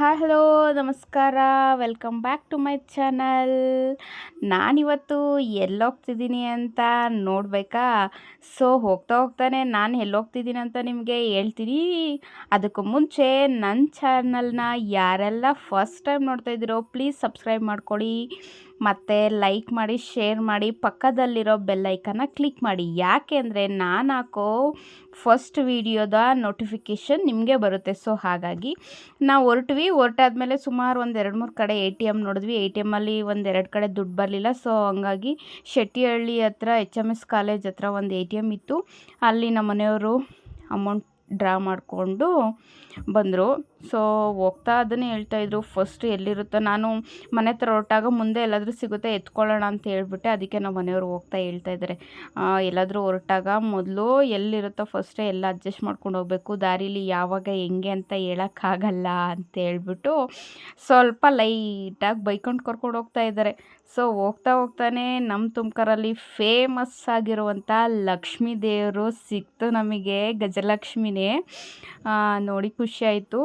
Hi, hello, ನಮಸ್ಕಾರ. Welcome back to my channel ನಾನಿವತ್ತು ಎಲ್ಲೋಗ್ತಿದ್ದೀನಿ ಅಂತ ನೋಡಬೇಕಾ? ಸೊ ಹೋಗ್ತಾ ಹೋಗ್ತಾನೆ. ನಾನು ಎಲ್ಲೋಗ್ತಿದ್ದೀನಿ ಅಂತ ನಿಮಗೆ ಹೇಳ್ತೀನಿ. ಅದಕ್ಕೂ ಮುಂಚೆ ನನ್ನ ಚಾನಲ್ನ ಯಾರೆಲ್ಲ ಫಸ್ಟ್ ಟೈಮ್ ನೋಡ್ತಾ ಇದ್ದೀರೋ ಪ್ಲೀಸ್ ಸಬ್ಸ್ಕ್ರೈಬ್ ಮಾಡ್ಕೊಳ್ಳಿ. ಮತ್ತು ಲೈಕ್ ಮಾಡಿ ಶೇರ್ ಮಾಡಿ, ಪಕ್ಕದಲ್ಲಿರೋ ಬೆಲ್ಲೈಕನ್ನ ಕ್ಲಿಕ್ ಮಾಡಿ. ಯಾಕೆ ಅಂದರೆ ನಾನು ಹಾಕೋ ಫಸ್ಟ್ ವೀಡಿಯೋದ ನೋಟಿಫಿಕೇಷನ್ ನಿಮಗೆ ಬರುತ್ತೆ. ಸೊ ಹಾಗಾಗಿ ನಾವು ಹೊರಟ್ವಿ. ಹೊರಟಾದ್ಮೇಲೆ ಸುಮಾರು ಒಂದು ಎರಡು ಮೂರು ಕಡೆ ಎ ಟಿ ಎಂ ನೋಡಿದ್ವಿ. ಎ ಟಿ ಎಮ್ಮಲ್ಲಿ ಒಂದು ಎರಡು ಕಡೆ ದುಡ್ಡು ಬರಲಿಲ್ಲ. ಸೊ ಹಂಗಾಗಿ ಶೆಟ್ಟಿಹಳ್ಳಿ ಹತ್ರ ಎಚ್ ಎಂ ಎಸ್ ಕಾಲೇಜ್ ಹತ್ರ ಒಂದು ಎ ಟಿ ಎಂ ಇತ್ತು. ಅಲ್ಲಿ ನಮ್ಮ ಮನೆಯವರು ಅಮೌಂಟ್ ಡ್ರಾ ಮಾಡಿಕೊಂಡು ಬಂದರು. ಸೊ ಹೋಗ್ತಾ ಅದನ್ನೇ ಹೇಳ್ತಾಯಿದ್ರು ಫಸ್ಟ್ ಎಲ್ಲಿರುತ್ತೋ? ನಾನು ಮನೆ ಹತ್ರ ಹೊರಟಾಗ ಮುಂದೆ ಎಲ್ಲಾದರೂ ಸಿಗುತ್ತೆ, ಎತ್ಕೊಳ್ಳೋಣ ಅಂತ ಹೇಳ್ಬಿಟ್ಟೆ. ಅದಕ್ಕೆ ನಮ್ಮ ಮನೆಯವರು ಹೋಗ್ತಾ ಹೇಳ್ತಾ ಇದ್ದಾರೆ ಎಲ್ಲಾದರೂ ಹೊರಟಾಗ ಮೊದಲು ಎಲ್ಲಿರುತ್ತೋ ಫಸ್ಟೇ ಎಲ್ಲ ಅಡ್ಜಸ್ಟ್ ಮಾಡ್ಕೊಂಡು ಹೋಗಬೇಕು. ದಾರೀಲಿ ಯಾವಾಗ, ಹೆಂಗೆ ಅಂತ ಹೇಳೋಕ್ಕಾಗಲ್ಲ ಅಂತ ಹೇಳ್ಬಿಟ್ಟು ಸ್ವಲ್ಪ ಲೈಟಾಗಿ ಬೈಕೊಂಡು ಕರ್ಕೊಂಡು ಹೋಗ್ತಾ ಇದ್ದಾರೆ ಸೊ ಹೋಗ್ತಾ ಹೋಗ್ತಾನೆ ನಮ್ಮ ತುಮಕೂರಲ್ಲಿ ಫೇಮಸ್ ಆಗಿರುವಂಥ ಲಕ್ಷ್ಮೀ ದೇವರು ಸಿಕ್ತು ನಮಗೆ ಗಜಲಕ್ಷ್ಮಿನೇ. ನೋಡಿ ಖುಷಿ ಆಯಿತು.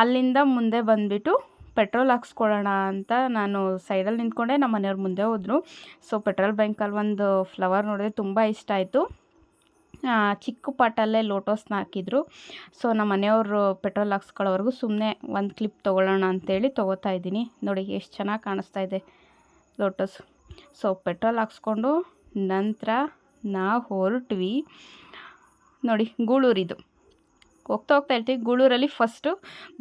ಅಲ್ಲಿಂದ ಮುಂದೆ ಬಂದುಬಿಟ್ಟು ಪೆಟ್ರೋಲ್ ಹಾಕ್ಸ್ಕೊಳ್ಳೋಣ ಅಂತ ನಾನು ಸೈಡಲ್ಲಿ ನಿಂತ್ಕೊಂಡೆ, ನಮ್ಮ ಮನೆಯವ್ರ ಮುಂದೆ ಹೋದರು. ಸೊ ಪೆಟ್ರೋಲ್ ಬ್ಯಾಂಕಲ್ಲಿ ಒಂದು ಫ್ಲವರ್ ನೋಡಿದ್ರೆ ತುಂಬ ಇಷ್ಟ ಆಯಿತು. ಚಿಕ್ಕ ಪಾಟಲ್ಲೇ ಲೋಟೋಸ್ನ ಹಾಕಿದ್ರು. ಸೊ ನಮ್ಮ ಮನೆಯವರು ಪೆಟ್ರೋಲ್ ಹಾಕ್ಸ್ಕೊಳ್ಳೋವರೆಗೂ ಸುಮ್ಮನೆ ಒಂದು ಕ್ಲಿಪ್ ತೊಗೊಳ್ಳೋಣ ಅಂತೇಳಿ ತೊಗೋತಾ ಇದ್ದೀನಿ. ನೋಡಿ, ಎಷ್ಟು ಚೆನ್ನಾಗಿ ಕಾಣಿಸ್ತಾ ಇದೆ ಲೋಟಸ್. ಸೊ ಪೆಟ್ರೋಲ್ ಹಾಕ್ಸ್ಕೊಂಡು ನಂತರ ನಾವು ಹೊರಟ್ವಿ. ನೋಡಿ, ಗೂಳೂರಿದು. ಹೋಗ್ತಾ ಹೋಗ್ತಾ ಇರ್ತೀವಿ. ಗೂಳೂರಲ್ಲಿ ಫಸ್ಟು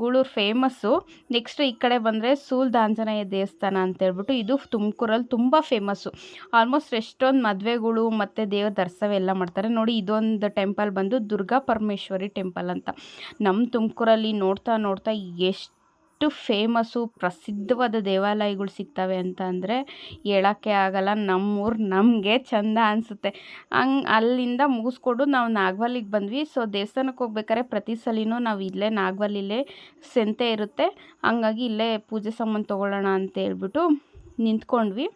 ಗೂಳೂರು ಫೇಮಸ್ಸು ನೆಕ್ಸ್ಟ್ ಈ ಕಡೆ ಬಂದರೆ ಸೂಲ್ದ ಆಂಜನೇಯ ದೇವಸ್ಥಾನ ಅಂತೇಳ್ಬಿಟ್ಟು ಇದು ತುಮಕೂರಲ್ಲಿ ತುಂಬ ಫೇಮಸ್ಸು ಆಲ್ಮೋಸ್ಟ್ ಎಷ್ಟೊಂದು ಮದುವೆಗಳು ಮತ್ತು ದೇವ್ರ ದರ್ಶನ ಎಲ್ಲ ಮಾಡ್ತಾರೆ. ನೋಡಿ ಇದೊಂದು ಟೆಂಪಲ್ ಬಂದು ದುರ್ಗಾ ಪರಮೇಶ್ವರಿ ಟೆಂಪಲ್ ಅಂತ. ನಮ್ಮ ತುಮಕೂರಲ್ಲಿ ನೋಡ್ತಾ ನೋಡ್ತಾ ಎಷ್ಟು ಎಷ್ಟು ಫೇಮಸ್ಸು ಪ್ರಸಿದ್ಧವಾದ ದೇವಾಲಯಗಳು ಸಿಗ್ತವೆ ಅಂತ ಅಂದರೆ ಹೇಳೋಕ್ಕೆ ಆಗಲ್ಲ. ನಮ್ಮೂರು ನಮಗೆ ಚೆಂದ ಅನಿಸುತ್ತೆ. ಹಂಗೆ ಅಲ್ಲಿಂದ ಮುಗಿಸ್ಕೊಂಡು ನಾವು ನಾಗವಲ್ಲಿಗೆ ಬಂದ್ವಿ. ಸೊ ದೇವಸ್ಥಾನಕ್ಕೆ ಹೋಗ್ಬೇಕಾದ್ರೆ ಪ್ರತಿ ಸಲಿನೂ ನಾವು ಇಲ್ಲೇ ನಾಗವಲ್ಲಿಲೇ ಸೆಂತೆ ಇರುತ್ತೆ. ಹಂಗಾಗಿ ಇಲ್ಲೇ ಪೂಜೆ ಸಾಮಾನು ತೊಗೊಳ್ಳೋಣ ಅಂತ ಹೇಳ್ಬಿಟ್ಟು ನಿಂತ್ಕೊಂಡ್ವಿ.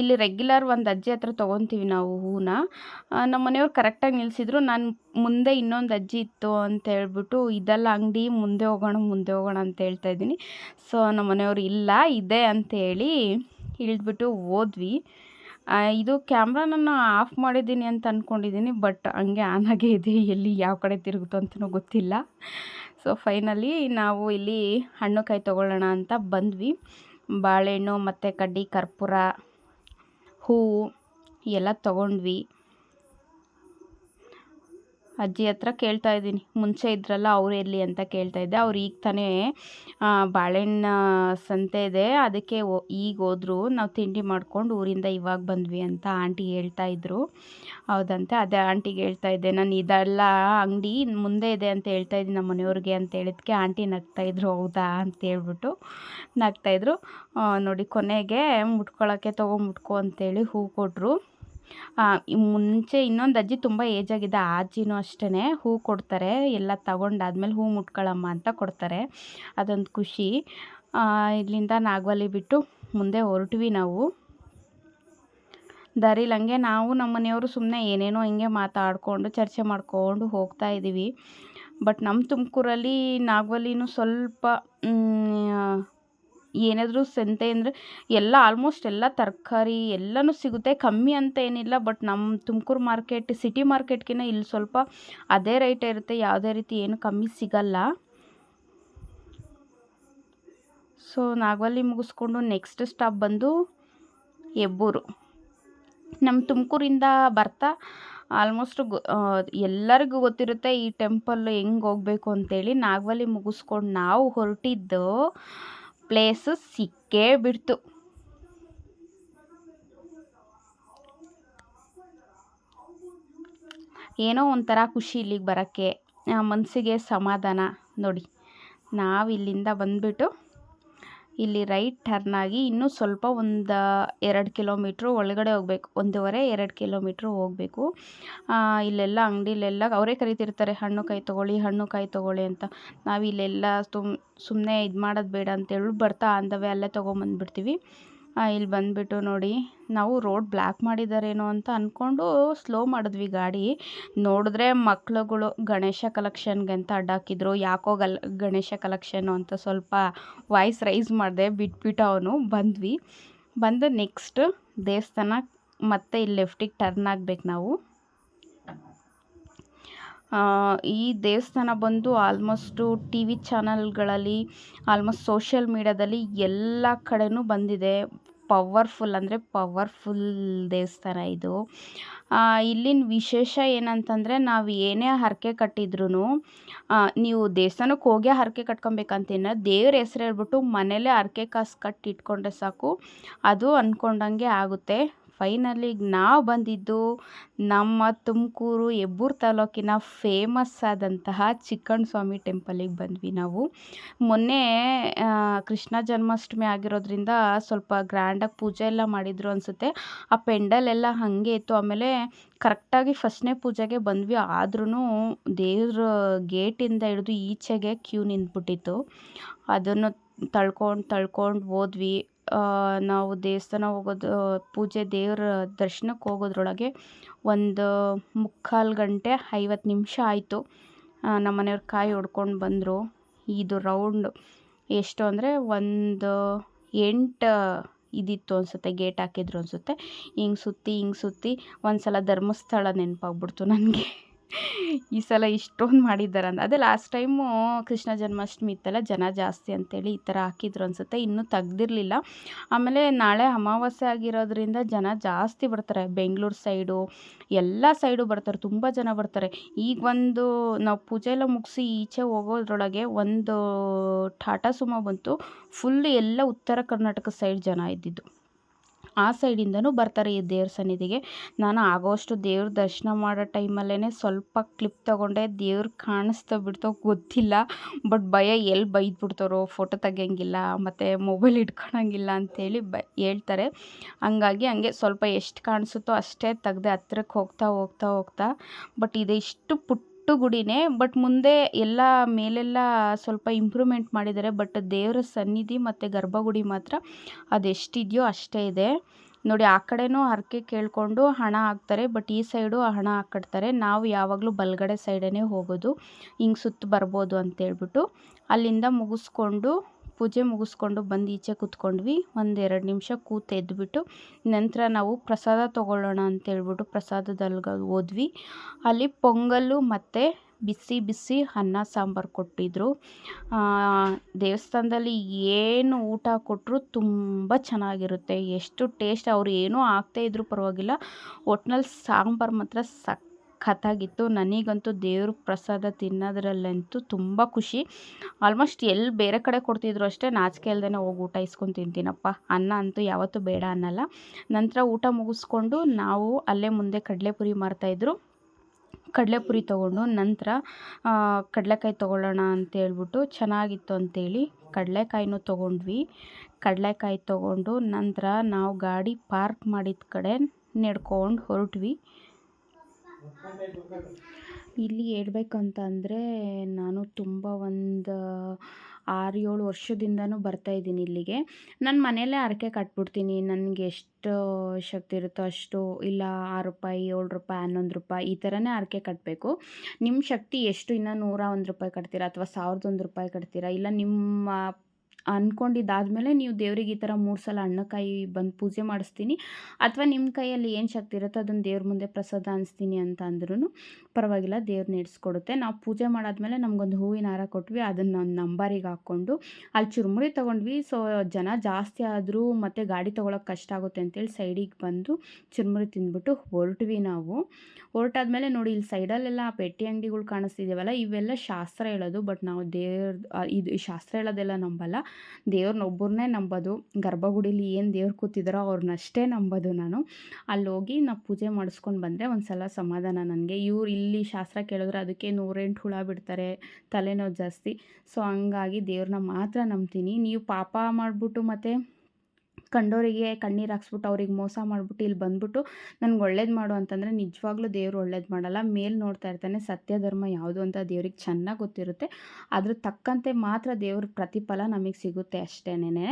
ಇಲ್ಲಿ ರೆಗ್ಯುಲರ್ ಒಂದು ಅಜ್ಜಿ ಹತ್ರ ತೊಗೊತೀವಿ ನಾವು ಹೂವನ್ನ ನಮ್ಮ ಮನೆಯವ್ರು ಕರೆಕ್ಟಾಗಿ ನಿಲ್ಲಿಸಿದ್ರು ನಾನು ಮುಂದೆ ಇನ್ನೊಂದು ಅಜ್ಜಿ ಇತ್ತು ಅಂತ ಹೇಳ್ಬಿಟ್ಟು ಇದೆಲ್ಲ ಅಂಗಡಿ ಮುಂದೆ ಹೋಗೋಣ ಮುಂದೆ ಹೋಗೋಣ ಅಂತ ಹೇಳ್ತಾ ಇದ್ದೀನಿ. ಸೊ ನಮ್ಮ ಮನೆಯವ್ರು ಇಲ್ಲ, ಇದೆ ಅಂತೇಳಿ ಇಳಿದ್ಬಿಟ್ಟು ಹೋದ್ವಿ. ಇದು ಕ್ಯಾಮ್ರಾ ನಾನು ಆಫ್ ಮಾಡಿದ್ದೀನಿ ಅಂತ ಅಂದ್ಕೊಂಡಿದ್ದೀನಿ ಬಟ್ ಹಂಗೆ ಆನ್ ಇದೆ, ಎಲ್ಲಿ ಯಾವ ಕಡೆ ತಿರುಗುತ್ತೋ ಅಂತಲೂ ಗೊತ್ತಿಲ್ಲ. ಸೊ ಫೈನಲಿ ನಾವು ಇಲ್ಲಿ ಹಣ್ಣು ಕಾಯಿ ತೊಗೊಳ್ಳೋಣ ಅಂತ ಬಂದ್ವಿ. ಬಾಳೆಹಣ್ಣು ಮತ್ತು ಕಡ್ಡಿ ಕರ್ಪೂರ ಹೂವು ಎಲ್ಲ ತೊಗೊಂಡ್ವಿ. ಅಜ್ಜಿ ಹತ್ರ ಕೇಳ್ತಾ ಇದ್ದೀನಿ. ಮುಂಚೆ ಇದ್ರಲ್ಲ ಅವ್ರು ಎಲ್ಲಿ ಅಂತ ಕೇಳ್ತಾ ಇದ್ದೆ. ಅವ್ರು ಈಗ ತಾನೇ ಬಾಳೆಹಣ್ಣ ಸಂತೆ ಇದೆ. ಅದಕ್ಕೆ ಈಗ ಹೋದ್ರು. ನಾವು ತಿಂಡಿ ಮಾಡ್ಕೊಂಡು ಊರಿಂದ ಇವಾಗ ಬಂದ್ವಿ ಅಂತ ಆಂಟಿ ಹೇಳ್ತಾ ಇದ್ರು. ಹೌದಂತೆ. ಅದೇ ಆಂಟಿಗೆ ಹೇಳ್ತಾ ಇದ್ದೆ. ನಾನು ಇದೆಲ್ಲ ಅಂಗಡಿ ಮುಂದೆ ಇದೆ ಅಂತ ಹೇಳ್ತಾ ಇದ್ದೀನಿ ನಮ್ಮ ಮನೆಯವ್ರಿಗೆ ಅಂತ ಹೇಳಿದ್ಕೆ ಆಂಟಿ ನಗ್ತಾ ನಗ್ತಾಯಿದ್ರು ಹೌದಾ ಅಂತ ಹೇಳ್ಬಿಟ್ಟು ನಗ್ತಾ ನಗ್ತಾಯಿದ್ರು ನೋಡಿ ಕೊನೆಗೆ ಮುಟ್ಕೊಳ್ಳೋಕ್ಕೆ ತೊಗೊಂಬಿಟ್ಕೊ ಅಂತೇಳಿ ಹೂ ಕೊಟ್ಟರು ಮುಂಚೆ ಇನ್ನೊಂದು ಅಜ್ಜಿ ತುಂಬ ಏಜ್ ಆ ಅಜ್ಜಿನೂ ಅಷ್ಟೇ ಹೂ ಕೊಡ್ತಾರೆ. ಎಲ್ಲ ತಗೊಂಡಾದ್ಮೇಲೆ ಹೂ ಮುಟ್ಕೊಳ್ಳಮ್ಮ ಅಂತ ಕೊಡ್ತಾರೆ. ಅದೊಂದು ಖುಷಿ. ಇಲ್ಲಿಂದ ನಾಗವಲ್ಲಿ ಬಿಟ್ಟು ಮುಂದೆ ಹೊರಟ್ವಿ ನಾವು. ದರಿಲಂಗೆ ನಾವು ನಮ್ಮ ಮನೆಯವರು ಸುಮ್ಮನೆ ಏನೇನೋ ಹಿಂಗೆ ಮಾತಾಡಿಕೊಂಡು ಚರ್ಚೆ ಮಾಡಿಕೊಂಡು ಹೋಗ್ತಾ ಇದ್ದೀವಿ ಬಟ್ ನಮ್ಮ ತುಮಕೂರಲ್ಲಿ ನಾಗವಲ್ಲಿನೂ ಸ್ವಲ್ಪ ಏನಾದರೂ ಸಂತೆ ಅಂದರೆ ಎಲ್ಲ ಆಲ್ಮೋಸ್ಟ್ ಎಲ್ಲ ತರಕಾರಿ ಎಲ್ಲನೂ ಸಿಗುತ್ತೆ. ಕಮ್ಮಿ ಅಂತ ಏನಿಲ್ಲ ಬಟ್ ನಮ್ಮ ತುಮಕೂರು ಮಾರ್ಕೆಟ್ ಸಿಟಿ ಮಾರ್ಕೆಟ್ಗಿಂತ ಇಲ್ಲಿ ಸ್ವಲ್ಪ ಅದೇ ರೇಟ್ ಇರುತ್ತೆ. ಯಾವುದೇ ರೀತಿ ಏನು ಕಮ್ಮಿ ಸಿಗಲ್ಲ. ಸೊ ನಾಗವಲ್ಲಿ ಮುಗಿಸ್ಕೊಂಡು ನೆಕ್ಸ್ಟ್ ಸ್ಟಾಪ್ ಬಂದು ಹೆಬ್ಬೂರು ನಮ್ಮ ತುಮಕೂರಿಂದ ಬರ್ತಾ ಆಲ್ಮೋಸ್ಟ್ ಎಲ್ಲರಿಗೂ ಗೊತ್ತಿರುತ್ತೆ ಈ ಟೆಂಪಲ್ ಹೆಂಗೆ ಹೋಗಬೇಕು ಅಂತೇಳಿ. ನಾಗವಲ್ಲಿ ಮುಗಿಸ್ಕೊಂಡು ನಾವು ಹೊರಟಿದ್ದು ಪ್ಲೇಸು ಸಿಕ್ಕೇ ಬಿಡ್ತು ಏನೋ ಒಂಥರ ಖುಷಿ ಇಲ್ಲಿಗೆ ಬರೋಕ್ಕೆ ಮನಸ್ಸಿಗೆ ಸಮಾಧಾನ. ನೋಡಿ ನಾವು ಇಲ್ಲಿಂದ ಬಂದುಬಿಟ್ಟು ಇಲ್ಲಿ ರೈಟ್ ಟರ್ನ್ ಆಗಿ ಇನ್ನೂ ಸ್ವಲ್ಪ ಒಂದು ಎರಡು ಕಿಲೋಮೀಟ್ರು ಒಳಗಡೆ ಹೋಗ್ಬೇಕು, ಒಂದೂವರೆ, ಎರಡು ಕಿಲೋಮೀಟ್ರು ಹೋಗಬೇಕು. ಇಲ್ಲೆಲ್ಲ ಅಂಗಡಿಲೆಲ್ಲ ಅವರೇ ಕರಿತಿರ್ತಾರೆ, ಹಣ್ಣು ಕಾಯಿ ತೊಗೊಳ್ಳಿ, ಹಣ್ಣು ಕಾಯಿ ತೊಗೊಳ್ಳಿ ಅಂತ. ನಾವು ಇಲ್ಲೆಲ್ಲ ತುಮ್ ಸುಮ್ಮನೆ ಇದು ಮಾಡೋದು ಬೇಡ ಅಂತೇಳಿ ಬರ್ತಾ ಅಂದವೇ, ಅಲ್ಲೇ ತೊಗೊಂಬಂದ್ಬಿಡ್ತೀವಿ. ಇಲ್ಲಿ ಬಂದುಬಿಟ್ಟು ನೋಡಿ, ನಾವು ರೋಡ್ ಬ್ಲ್ಯಾಕ್ ಮಾಡಿದ್ದಾರೇನೋ ಅಂತ ಅಂದ್ಕೊಂಡು ಸ್ಲೋ ಮಾಡಿದ್ವಿ ಗಾಡಿ. ನೋಡಿದ್ರೆ ಮಕ್ಳುಗಳು ಗಣೇಶ ಕಲೆಕ್ಷನ್ಗೆ ಅಂತ ಅಡ್ಡಾಕಿದ್ರು. ಯಾಕೋ ಗಲ್, ಗಣೇಶ ಕಲೆಕ್ಷನು ಅಂತ ಸ್ವಲ್ಪ ವಾಯ್ಸ್ ರೈಸ್ ಮಾಡಿದೆ ಬಿಟ್ಬಿಟ್ಟು ಅವನು ಬಂದ್ವಿ. ಬಂದು ನೆಕ್ಸ್ಟ್ ದೇವಸ್ಥಾನ ಮತ್ತೆ ಇಲ್ಲಿ ಲೆಫ್ಟಿಗೆ ಟರ್ನ್ ಆಗ್ಬೇಕು ನಾವು. ಈ ದೇವಸ್ಥಾನ ಬಂದು ಆಲ್ಮೋಸ್ಟು ಟಿ ವಿ ಚಾನಲ್ಗಳಲ್ಲಿ, ಆಲ್ಮೋಸ್ಟ್ ಸೋಷಿಯಲ್ ಮೀಡ್ಯಾದಲ್ಲಿ ಎಲ್ಲ ಕಡೆಯೂ ಬಂದಿದೆ. ಪವರ್ಫುಲ್ ಅಂದರೆ ಪವರ್ಫುಲ್ ದೇವಸ್ಥಾನ ಇದು. ಇಲ್ಲಿನ ವಿಶೇಷ ಏನಂತಂದರೆ ನಾವು ಏನೇ ಹರಕೆ ಕಟ್ಟಿದ್ರೂ ನೀವು ದೇವಸ್ಥಾನಕ್ಕೆ ಹೋಗೇ ಹರಕೆ ಕಟ್ಕೊಬೇಕಂತೇನ ದೇವ್ರ ಹೆಸ್ರು ಹೇಳ್ಬಿಟ್ಟು ಮನೇಲೇ ಹರಕೆ ಕಾಸು ಕಟ್ಟಿ ಇಟ್ಕೊಂಡ್ರೆ ಸಾಕು. ಅದು ಅಂದ್ಕೊಂಡಂಗೆ ಆಗುತ್ತೆ. ಫೈನಲಿ ನಾವು ಬಂದಿದ್ದು ನಮ್ಮ ತುಮಕೂರು ಹೆಬ್ಬೂರು ತಾಲೂಕಿನ ಫೇಮಸ್ ಆದಂತಹ ಚಿಕ್ಕಣ್ಣ ಸ್ವಾಮಿ ಟೆಂಪಲಿಗೆ ಬಂದ್ವಿ ನಾವು. ಮೊನ್ನೆ ಕೃಷ್ಣ ಜನ್ಮಾಷ್ಟಮಿ ಆಗಿರೋದ್ರಿಂದ ಸ್ವಲ್ಪ ಗ್ರ್ಯಾಂಡಾಗಿ ಪೂಜೆ ಎಲ್ಲ ಮಾಡಿದ್ರು ಅನಿಸುತ್ತೆ. ಆ ಪೆಂಡಲ್ ಎಲ್ಲ ಹಾಗೆ ಇತ್ತು. ಆಮೇಲೆ ಕರೆಕ್ಟಾಗಿ ಫಸ್ಟ್ನೇ ಪೂಜೆಗೆ ಬಂದ್ವಿ. ಆದ್ರೂ ದೇವ್ರ ಗೇಟಿಂದ ಹಿಡಿದು ಈಚೆಗೆ ಕ್ಯೂ ನಿಂತ್ಬಿಟ್ಟಿತ್ತು. ಅದನ್ನು ತಳ್ಕೊಂಡು ತಳ್ಕೊಂಡು ಹೋದ್ವಿ. ನಾವು ದೇವಸ್ಥಾನ ಹೋಗೋದು ಪೂಜೆ ದೇವ್ರ ದರ್ಶನಕ್ಕೆ ಹೋಗೋದ್ರೊಳಗೆ ಒಂದು ಮುಕ್ಕಾಲು ಗಂಟೆ ಐವತ್ತು ನಿಮಿಷ ಆಯಿತು. ನಮ್ಮ ಮನೆಯವ್ರು ಕಾಯಿ ಹೊಡ್ಕೊಂಡು ಬಂದರು. ಇದು ರೌಂಡ್. ಎಷ್ಟು ಅಂದರೆ ಒಂದು ಎಂಟು ಇದಿತ್ತು ಅನಿಸುತ್ತೆ, ಗೇಟ್ ಹಾಕಿದ್ರು ಅನಿಸುತ್ತೆ. ಹಿಂಗೆ ಸುತ್ತಿ ಹಿಂಗೆ ಸುತ್ತಿ ಒಂದು ಸಲ ಧರ್ಮಸ್ಥಳ ನೆನಪಾಗ್ಬಿಡ್ತು ನನಗೆ. ಈ ಸಲ ಇಷ್ಟೊಂದು ಮಾಡಿದ್ದಾರೆ ಅಂತ. ಅದೇ ಲಾಸ್ಟ್ ಟೈಮು ಕೃಷ್ಣ ಜನ್ಮಾಷ್ಟಮಿ ಇತ್ತಲ್ಲ, ಜನ ಜಾಸ್ತಿ ಅಂತೇಳಿ ಈ ಥರ ಹಾಕಿದ್ರು ಅನಿಸುತ್ತೆ. ಇನ್ನೂ ತೆಗ್ದಿರಲಿಲ್ಲ. ಆಮೇಲೆ ನಾಳೆ ಅಮಾವಾಸ್ಯೆ ಆಗಿರೋದ್ರಿಂದ ಜನ ಜಾಸ್ತಿ ಬರ್ತಾರೆ. ಬೆಂಗಳೂರು ಸೈಡು ಎಲ್ಲ ಸೈಡು ಬರ್ತಾರೆ. ತುಂಬ ಜನ ಬರ್ತಾರೆ. ಈಗ ಒಂದು ನಾವು ಪೂಜೆ ಎಲ್ಲ ಮುಗಿಸಿ ಈಚೆ ಹೋಗೋದ್ರೊಳಗೆ ಒಂದು ಟಾಟಾ ಸುಮ ಬಂತು. ಫುಲ್ ಎಲ್ಲ ಉತ್ತರ ಕರ್ನಾಟಕ ಸೈಡ್ ಜನ ಇದ್ದಿದ್ದು. ಆ ಸೈಡಿಂದನೂ ಬರ್ತಾರೆ ಈ ದೇವ್ರ ಸನ್ನಿಧಿಗೆ. ನಾನು ಆಗೋಷ್ಟು ದೇವ್ರ ದರ್ಶನ ಮಾಡೋ ಟೈಮಲ್ಲೇ ಸ್ವಲ್ಪ ಕ್ಲಿಪ್ ತೊಗೊಂಡೆ. ದೇವ್ರು ಕಾಣಿಸ್ತಾ ಬಿಡ್ತೋ ಗೊತ್ತಿಲ್ಲ. ಬಟ್ ಭಯ ಎಲ್ಲಿ ಬೈದ್ಬಿಡ್ತಾರೋ ಫೋಟೋ ತೆಗಿಯಂಗಿಲ್ಲ, ಮತ್ತು ಮೊಬೈಲ್ ಇಟ್ಕೊಳಂಗಿಲ್ಲ ಅಂಥೇಳಿ ಬ, ಹೇಳ್ತಾರೆ. ಹಂಗಾಗಿ ಹಂಗೆ ಸ್ವಲ್ಪ ಎಷ್ಟು ಕಾಣಿಸುತ್ತೋ ಅಷ್ಟೇ ತೆಗ್ದೆ ಹತ್ರಕ್ಕೆ ಹೋಗ್ತಾ ಹೋಗ್ತಾ ಹೋಗ್ತಾ, ಬಟ್ ಇದು ಇಷ್ಟು ಪುಟ್ಟ ಗುಡಿನೇ ಬಟ್ ಮುಂದೆ ಎಲ್ಲ ಮೇಲೆಲ್ಲ ಸ್ವಲ್ಪ ಇಂಪ್ರೂವ್ಮೆಂಟ್ ಮಾಡಿದ್ದಾರೆ. ಬಟ್ ದೇವರ ಸನ್ನಿಧಿ ಮತ್ತು ಗರ್ಭಗುಡಿ ಮಾತ್ರ ಅದೆಷ್ಟಿದೆಯೋ ಅಷ್ಟೇ ಇದೆ. ನೋಡಿ, ಆ ಕಡೆನೂ ಹರಕೆ ಕೇಳಿಕೊಂಡು ಹಣ ಹಾಕ್ತಾರೆ, ಬಟ್ ಈ ಸೈಡು ಹಣ ಹಾಕಿಡ್ತಾರೆ ನಾವು ಯಾವಾಗಲೂ ಬಲಗಡೆ ಸೈಡೇ ಹೋಗೋದು, ಹಿಂಗೆ ಸುತ್ತ ಬರ್ಬೋದು ಅಂತೇಳ್ಬಿಟ್ಟು ಅಲ್ಲಿಂದ ಮುಗಿಸ್ಕೊಂಡು ಪೂಜೆ ಮುಗಿಸ್ಕೊಂಡು ಬಂದು ಈಚೆ ಕೂತ್ಕೊಂಡ್ವಿ. ಒಂದು ಎರಡು ನಿಮಿಷ ಕೂತು ಎದ್ದುಬಿಟ್ಟು ನಂತರ ನಾವು ಪ್ರಸಾದ ತೊಗೊಳ್ಳೋಣ ಅಂತೇಳ್ಬಿಟ್ಟು ಪ್ರಸಾದದಲ್ಲಿ ಹೋದ್ವಿ. ಅಲ್ಲಿ ಪೊಂಗಲ್ಲು ಮತ್ತು ಬಿಸಿ ಬಿಸಿ ಅನ್ನ ಸಾಂಬಾರು ಕೊಟ್ಟಿದ್ದರು ದೇವಸ್ಥಾನದಲ್ಲಿ ಏನು ಊಟ ಕೊಟ್ಟರು ತುಂಬ ಚೆನ್ನಾಗಿರುತ್ತೆ. ಎಷ್ಟು ಟೇಸ್ಟ್ ಅವ್ರು ಏನೂ ಹಾಕ್ದೇ ಇದ್ರೂ ಪರವಾಗಿಲ್ಲ. ಒಟ್ನಲ್ಲಿ ಸಾಂಬಾರು ಮಾತ್ರ ಸಖತ್ತಾಗಿತ್ತು ನನಗಂತೂ ದೇವ್ರ ಪ್ರಸಾದ ತಿನ್ನೋದ್ರಲ್ಲಂತೂ ತುಂಬ ಖುಷಿ. ಆಲ್ಮೋಸ್ಟ್ ಎಲ್ಲಿ ಬೇರೆ ಕಡೆ ಕೊಡ್ತಿದ್ರು ಅಷ್ಟೇ, ನಾಚಿಕೆ ಇಲ್ದೇ ಹೋಗಿ ಊಟ ಇಸ್ಕೊಂಡು ತಿಂತೀನಪ್ಪ. ಅನ್ನ ಅಂತೂ ಯಾವತ್ತೂ ಬೇಡ ಅನ್ನಲ್ಲ. ನಂತರ ಊಟ ಮುಗಿಸ್ಕೊಂಡು ನಾವು ಅಲ್ಲೇ ಮುಂದೆ ಕಡಲೆಪುರಿ ಮಾರ್ತಾಯಿದ್ರು. ಕಡಲೆಪುರಿ ತೊಗೊಂಡು ನಂತರ ಕಡಲೆಕಾಯಿ ತೊಗೊಳ್ಳೋಣ ಅಂತೇಳ್ಬಿಟ್ಟು ಚೆನ್ನಾಗಿತ್ತು ಅಂಥೇಳಿ ಕಡಲೆಕಾಯಿನೂ ತೊಗೊಂಡ್ವಿ. ಕಡಲೆಕಾಯಿ ತೊಗೊಂಡು ನಂತರ ನಾವು ಗಾಡಿ ಪಾರ್ಕ್ ಮಾಡಿದ ಕಡೆ ನಡ್ಕೊಂಡು ಹೊರಟ್ವಿ. ಇಲ್ಲಿ ಹೇಳ್ಬೇಕಂತ ಅಂದರೆ ನಾನು ತುಂಬ ಒಂದು ಆರು ಏಳು ವರ್ಷದಿಂದನೂ ಬರ್ತಾಯಿದ್ದೀನಿ ಇಲ್ಲಿಗೆ. ನಾನು ಮನೆಯಲ್ಲೇ ಹರಕೆ ಕಟ್ಬಿಡ್ತೀನಿ. ನನಗೆ ಎಷ್ಟು ಶಕ್ತಿ ಇರುತ್ತೋ ಅಷ್ಟು, ಇಲ್ಲ ಆರು ರೂಪಾಯಿ, ಏಳು ರೂಪಾಯಿ, ಹನ್ನೊಂದು ರೂಪಾಯಿ, ಈ ಥರನೇ ಹರಕೆ ಕಟ್ಟಬೇಕು ನಿಮ್ಮ ಶಕ್ತಿ ಎಷ್ಟು? ಇನ್ನೂ ನೂರ ಒಂದು ರೂಪಾಯಿ ಕಟ್ತೀರಾ ಅಥವಾ ಸಾವಿರದ ಒಂದು ರೂಪಾಯಿ ಕಟ್ತೀರಾ? ಇಲ್ಲ ನಿಮ್ಮ ಅಂದ್ಕೊಂಡಿದ್ದಾದ್ಮೇಲೆ ನೀವು ದೇವ್ರಿಗೆ ಈ ಥರ ಮೂರು ಸಲ ಅಣ್ಣಕಾಯಿ ಬಂದು ಪೂಜೆ ಮಾಡಿಸ್ತೀನಿ. ಅಥವಾ ನಿಮ್ಮ ಕೈಯಲ್ಲಿ ಏನು ಶಕ್ತಿ ಇರುತ್ತೋ ಅದನ್ನು ದೇವ್ರ ಮುಂದೆ ಪ್ರಸಾದ ಅನಿಸ್ತೀನಿ ಅಂತ ಅಂದ್ರೂ ಪರವಾಗಿಲ್ಲ ದೇವ್ರು ನಡೆಸ್ಕೊಡುತ್ತೆ ನಾವು ಪೂಜೆ ಮಾಡಾದ್ಮೇಲೆ ನಮಗೊಂದು ಹೂವಿನ ಹಾರ ಕೊಟ್ವಿ, ಅದನ್ನು ಒಂದು ನಂಬರಿಗೆ ಹಾಕ್ಕೊಂಡು ಅಲ್ಲಿ ಚುರುಮುರಿ ತೊಗೊಂಡ್ವಿ. ಸೊ ಜನ ಜಾಸ್ತಿ ಆದರೂ ಮತ್ತು ಗಾಡಿ ತೊಗೊಳಕ್ಕೆ ಕಷ್ಟ ಆಗುತ್ತೆ ಅಂತೇಳಿ ಸೈಡಿಗೆ ಬಂದು ಚುರುಮುರಿ ತಿಂದ್ಬಿಟ್ಟು ಹೊರಟ್ವಿ ನಾವು. ಹೊರಟಾದ್ಮೇಲೆ ನೋಡಿ ಇಲ್ಲಿ ಸೈಡಲ್ಲೆಲ್ಲ ಪೆಟ್ಟಿ ಅಂಗಡಿಗಳು ಕಾಣಿಸ್ತಿದ್ದೇವಲ್ಲ ಇವೆಲ್ಲ ಶಾಸ್ತ್ರ ಹೇಳೋದು, ಬಟ್ ನಾವು ದೇವ್ರ ಇದು ಶಾಸ್ತ್ರ ಹೇಳೋದೆಲ್ಲ ನಂಬಲ್ಲ. ದೇವ್ರನ್ನೊಬ್ಬರನ್ನೇ ನಂಬೋದು, ಗರ್ಭಗುಡಿಲಿ ಏನು ದೇವ್ರು ಕೂತಿದ್ದಾರೋ ಅವ್ರನ್ನಷ್ಟೇ ನಂಬೋದು ನಾನು. ಅಲ್ಲಿ ಹೋಗಿ ನಾವು ಪೂಜೆ ಮಾಡಿಸ್ಕೊಂಡು ಬಂದರೆ ಒಂದು ಸಲ ಸಮಾಧಾನ ನನಗೆ. ಇವ್ರು ಇಲ್ಲಿ ಶಾಸ್ತ್ರ ಕೇಳಿದ್ರೆ ಅದಕ್ಕೆ ನೂರೆಂಟು ಹುಳ ಬಿಡ್ತಾರೆ, ತಲೆನೋವು ಜಾಸ್ತಿ. ಸೊ ಹಂಗಾಗಿ ದೇವ್ರನ್ನ ಮಾತ್ರ ನಂಬ್ತೀನಿ. ನೀವು ಪಾಪ ಮಾಡಿಬಿಟ್ಟು ಮತ್ತು ಕಂಡೋರಿಗೆ ಕಣ್ಣೀರು ಹಾಕ್ಸ್ಬಿಟ್ಟು ಅವ್ರಿಗೆ ಮೋಸ ಮಾಡಿಬಿಟ್ಟು ಇಲ್ಲಿ ಬಂದ್ಬಿಟ್ಟು ನನಗೆ ಒಳ್ಳೇದು ಮಾಡು ಅಂತಂದರೆ ನಿಜವಾಗ್ಲೂ ದೇವ್ರು ಒಳ್ಳೇದು ಮಾಡಲ್ಲ. ಮೇಲೆ ನೋಡ್ತಾ ಇರ್ತಾನೆ ಸತ್ಯ ಧರ್ಮ ಯಾವುದು ಅಂತ ದೇವ್ರಿಗೆ ಚೆನ್ನಾಗಿ ಗೊತ್ತಿರುತ್ತೆ. ಅದ್ರ ತಕ್ಕಂತೆ ಮಾತ್ರ ದೇವ್ರ ಪ್ರತಿಫಲ ನಮಗೆ ಸಿಗುತ್ತೆ ಅಷ್ಟೇನೆ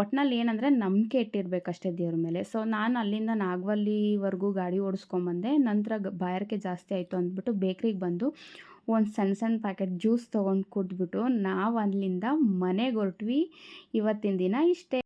ಒಟ್ನಲ್ಲಿ ಏನಂದರೆ ನಂಬಿಕೆ ಇಟ್ಟಿರ್ಬೇಕಷ್ಟೇ ದೇವ್ರ ಮೇಲೆ. ಸೊ ನಾನು ಅಲ್ಲಿಂದ ನಾಗವಲ್ಲಿವರೆಗೂ ಗಾಡಿ ಓಡಿಸ್ಕೊಂಬಂದೆ ನಂತರ ಬಾಯಾರಿಕೆ ಜಾಸ್ತಿ ಆಯಿತು ಅಂದ್ಬಿಟ್ಟು ಬೇಕ್ರಿಗೆ ಬಂದು ಒಂದು ಸಣ್ಣ ಸಣ್ಣ ಪ್ಯಾಕೆಟ್ ಜ್ಯೂಸ್ ತೊಗೊಂಡು ಕುಡಿದ್ಬಿಟ್ಟು ನಾವು ಅಲ್ಲಿಂದ ಮನೆಗೆ ಹೊರಟ್ವಿ. ಇವತ್ತಿನ ದಿನ ಇಷ್ಟೇ.